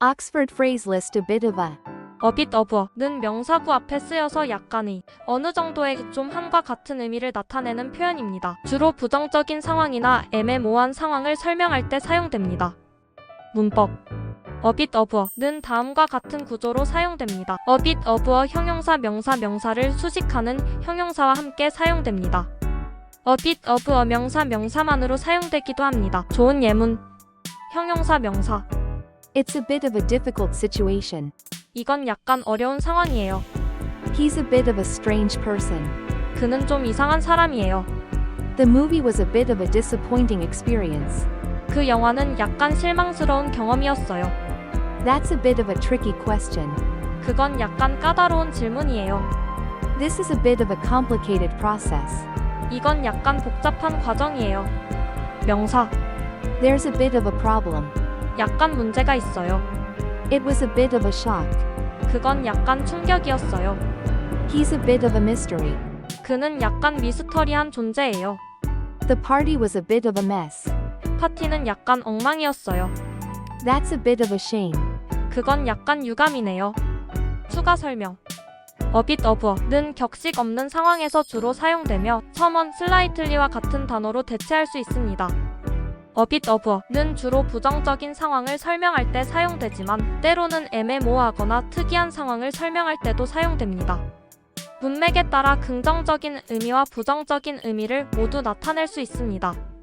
Oxford phrase list a bit of a. a bit of는 명사구 앞에 쓰여서 약간의, 어느 정도의 좀 함과 같은 의미를 나타내는 표현입니다. 주로 부정적인 상황이나 애매모호한 상황을 설명할 때 사용됩니다. 문법 a bit of는 다음과 같은 구조로 사용됩니다. a bit of 형용사 명사 명사를 수식하는 형용사와 함께 사용됩니다. a bit of 명사 명사만으로 사용되기도 합니다. 좋은 예문 형용사 명사 It's a bit of a difficult situation. 이건 약간 어려운 상황이에요. He's a bit of a strange person. 그는 좀 이상한 사람이에요. The movie was a bit of a disappointing experience. 그 영화는 약간 실망스러운 경험이었어요. That's a bit of a tricky question. 그건 약간 까다로운 질문이에요. This is a bit of a complicated process. 이건 약간 복잡한 과정이에요. 명사, There's a bit of a problem. 약간 문제가 있어요. It was a bit of a shock. 그건 약간 충격이었어요. He's a bit of a mystery. 그는 약간 미스터리한 존재예요. The party was a bit of a mess. 파티는 약간 엉망이었어요. That's a bit of a shame. 그건 약간 유감이네요. 추가 설명. a bit of는 격식 없는 상황에서 주로 사용되며 첨언 slightly와 같은 단어로 대체할 수 있습니다. Bit of는 주로 부정적인 상황을 설명할 때 사용되지만 때로는 애매모호하거나 특이한 상황을 설명할 때도 사용됩니다. 문맥에 따라 긍정적인 의미와 부정적인 의미를 모두 나타낼 수 있습니다.